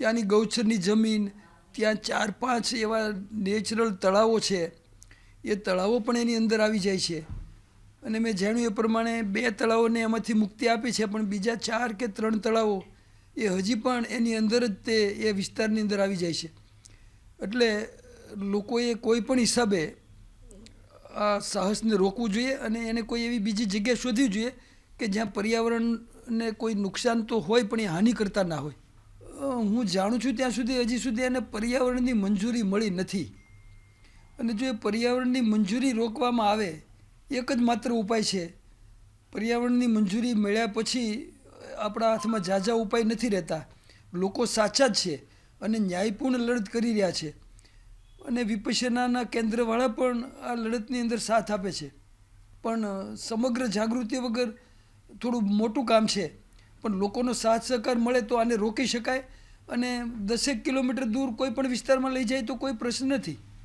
ત્યાંની ગૌચરની જમીન, ત્યાં ચાર પાંચ એવા નેચરલ તળાવો છે. એ તળાવો પણ એની અંદર આવી જાય છે. અને મેં જાણ્યું એ પ્રમાણે બે તળાવોને એમાંથી મુક્તિ આપી છે, પણ બીજા ચાર કે ત્રણ તળાવો એ હજી પણ એની અંદર જ તે એ વિસ્તારની અંદર આવી જાય છે. એટલે લોકોએ કોઈ પણ હિસાબે આ સાહસને રોકવું જોઈએ અને એને કોઈ એવી બીજી જગ્યા શોધવી જોઈએ કે જ્યાં પર્યાવરણને કોઈ નુકસાન તો હોય પણ એ હાનિ કરતા ના હોય. હું જાણું છું ત્યાં સુધી હજી સુધી એને પર્યાવરણની મંજૂરી મળી નથી. અને જો એ પર્યાવરણની મંજૂરી રોકવામાં આવે, એક જ માત્ર ઉપાય છે. પર્યાવરણની મંજૂરી મળ્યા પછી આપણા હાથમાં ઝાઝા ઉપાય નથી રહેતા. લોકો સાચા જ છે અને ન્યાયપૂર્ણ લડત કરી રહ્યા છે. અને વિપસેનાના કેન્દ્રવાળા પણ આ લડતની અંદર સાથ આપે છે. પણ સમગ્ર જાગૃતિ વગર થોડું મોટું કામ છે. પણ લોકોનો સાથ સહકાર મળે તો આને રોકી શકાય અને દસેક કિલોમીટર દૂર કોઈ પણ વિસ્તારમાં લઈ જાય તો કોઈ પ્રશ્ન નથી.